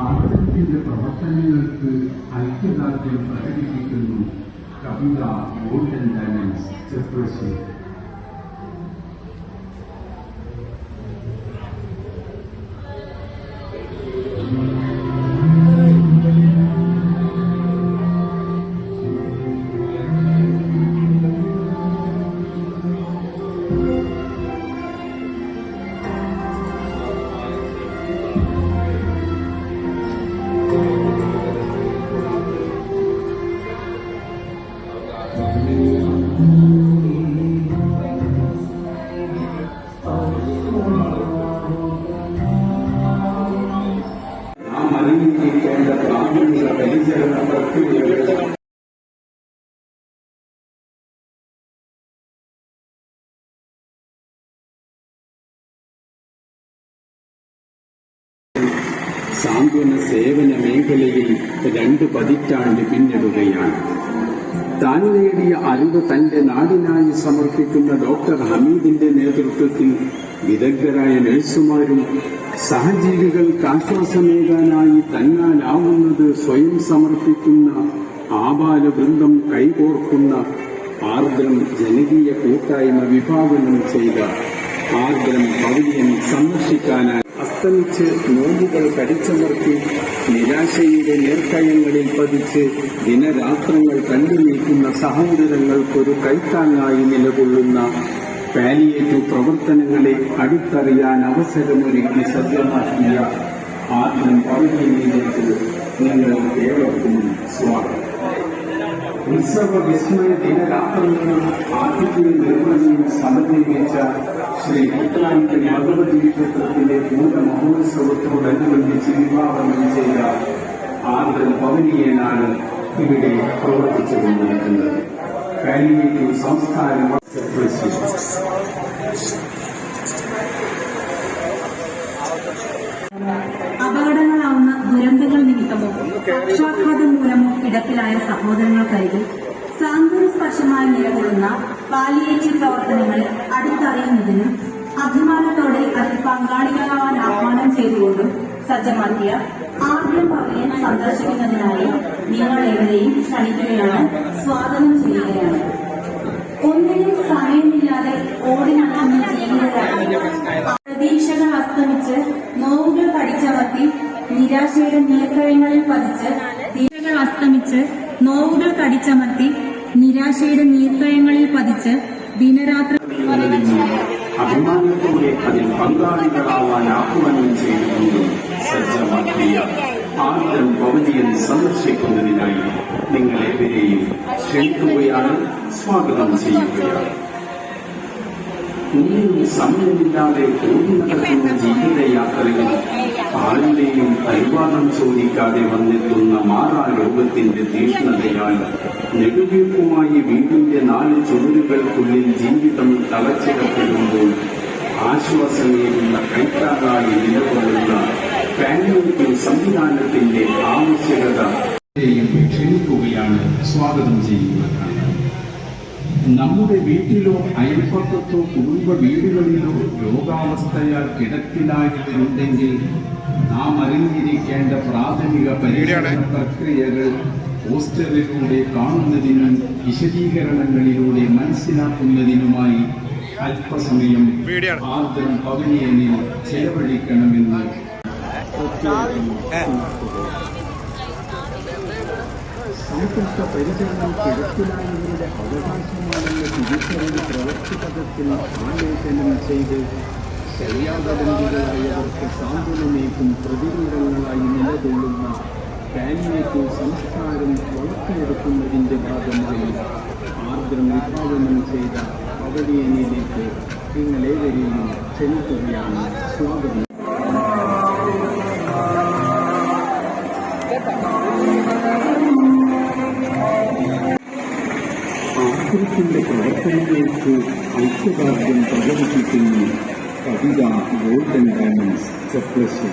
ആർട്ടിന്റെ പ്രവർത്തനങ്ങൾക്ക് ഐക്യദാർഢ്യം പ്രകടിപ്പിക്കുന്നു കവിത ഗോൾഡൻ ഡയമണ്ട്സ് ചെപ്പശ്ശേരി സാന്ത്വന സേവന മേഖലയിൽ രണ്ട് പതിറ്റാണ്ട് പിന്നിടുകയാണ്. താൻ നേടിയ അറിവ് തന്റെ നാടിനായി സമർപ്പിക്കുന്ന ഡോക്ടർ ഹമീദിന്റെ നേതൃത്വത്തിൽ വിദഗ്ധരായ നഴ്സുമാരും സഹജീവികൾ ആശ്വാസമേകാനായി തന്നാലാവുന്നത് സ്വയം സമർപ്പിക്കുന്ന ആബാല വൃന്ദം കൈകോർക്കുന്ന ആർദ്രം ജനകീയ കൂട്ടായ്മ വിഭാവനം ചെയ്ത ആർദ്രം പവിലിയൻ സന്ദർശിക്കാനായി അസ്തമിച്ച് നോമ്പുകൾ കടിച്ചമർത്തി നിരാശയുടെ നേർക്കയങ്ങളിൽ പതിച്ച് ദിനരാത്രങ്ങൾ കണ്ടു നീക്കുന്ന സഹോദരങ്ങൾക്കൊരു കൈത്താങ്ങായി നിലകൊള്ളുന്ന പാലിയേറ്റീവ് പ്രവർത്തനങ്ങളെ അടുത്തറിയാൻ അവസരമൊരുക്കി സജ്ജമാക്കിയ ആദ്യം പറഞ്ഞു നിങ്ങൾ ഏവർക്കും ഉത്സവ വിസ്മയ ദിനരാത്രങ്ങളും ആദ്യത്തെ നിർവഹണം സമന്വയിച്ച ശ്രീ മുത്തലാങ്കി ഭഗവതി ക്ഷേത്രത്തിലെ പൂര മഹോത്സവത്തോടനുബന്ധിച്ച് വിവാഹം ചെയ്ത ആർദ്രം പവനീയനാണ് ഇവിടെ പ്രവർത്തിച്ചുകൊണ്ടിരിക്കുന്നത് പാലിയേറ്റീവ് സംസ്ഥാന പക്ഷാഘാതം മൂലമോ കിടപ്പിലായ സഹോദരങ്ങൾക്കരികിൽ സാന്ത്വന സ്പർശമായി നിലകൊള്ളുന്ന പാലിയേറ്റീവ് പ്രവർത്തനങ്ങളെ അടുത്തറിയുന്നതിനും അഭിമാനത്തോടെ അതിൽ പങ്കാളികളാവാൻ ആഹ്വാനം ചെയ്തുകൊണ്ടും സജ്ജമാക്കിയ ആദ്യം പവലിയൻ സന്ദർശിക്കുന്നതിനായി നിങ്ങളേവരെയും ക്ഷണിക്കുകയാണ് സ്വാഗതം ചെയ്യുകയാണ്. ഒന്നിനും സമയമില്ലാതെ ഓടിനടക്കുന്ന ജീവിതരാണ് നീർക്കഴങ്ങളിൽ പതിച്ച് അസ്തമിച്ച് നോവുകൾ കടിച്ചമർത്തി നിരാശയുടെ നീർത്തയങ്ങളിൽ പതിച്ച് ദിനരാത്ര അഭിമാനത്തോടെ അതിൽ പങ്കാളികളാവാൻ ആഹ്വാനം ചെയ്തുകൊണ്ടും സജ്ജമാക്കിയ ആദ്യം പവനിയൻ സന്ദർശിക്കുന്നതിനായി നിങ്ങളെവരെയും ക്ഷണിക്കുകയാണ് സ്വാഗതം ചെയ്യുകയാണ്. ഒന്നിനും സമയമില്ലാതെ ഓടി നടക്കുന്ന ജീവിതയാത്രയിൽ ആരുടെയും പരിവാദം ചോദിക്കാതെ വന്നെത്തുന്ന മാറാ രോഗത്തിന്റെ തീഷ്ണതയാൽ നെടുവീർപ്പുമായി വീടിന്റെ നാല് ചുവരുകൾക്കുള്ളിൽ ജീവിതം തളച്ചിടപ്പെടുമ്പോൾ ആശ്വാസമേകുന്ന കൈത്താറായി നിലകൊള്ളുന്ന പാലിയേറ്റീവ് സംവിധാനത്തിന്റെ ആവശ്യകത ക്ഷണിക്കുകയാണ്. സ്വാഗതം ചെയ്യുന്നത് നമ്മുടെ വീട്ടിലോ അയൽപ്പക്കത്തോ കുടുംബ വീടുകളിലോ രോഗാവസ്ഥയാൽ കിടപ്പിലായവരുണ്ടെങ്കിൽ നാം അറിഞ്ഞിരിക്കേണ്ട പ്രാഥമിക പരിശോധന പ്രക്രിയകൾ പോസ്റ്ററിലൂടെ കാണുന്നതിനും വിശദീകരണങ്ങളിലൂടെ മനസ്സിലാക്കുന്നതിനുമായി അല്പസമയം ആർദ്രം പവനിയനിൽ ചെലവഴിക്കണമെന്ന് സമ്പർക്ക പരിചരണം കിടപ്പിലായവരുടെ അവകാശമാണെന്ന തിരിച്ചറിവ് പ്രവൃത്തിപഥത്തിൽ ആലേഖനം ചെയ്ത് ശയ്യാബന്ധികളായവർക്ക് സാന്ത്വനമേക്കും പ്രതികൂലങ്ങളായി നിലകൊള്ളുന്ന പാലിയേറ്റീവ് സംസ്കാരം വളർത്തിയെടുക്കുന്നതിന്റെ ഭാഗമായി ആർദ്രം വിഭാവനം ചെയ്ത പവലിയനിലേക്ക് നിങ്ങളേവരെയും ക്ഷണിക്കുകയാണ്. സ്വാഗതം. ആശ്രത്തിന്റെ പ്രവർത്തനങ്ങൾക്ക് ഐക്യദാർഢ്യം പ്രകടിപ്പിക്കുന്നു കവിത ഗോൾഡൻ ഡയമണ്ട്സ് ചെപ്ലസ്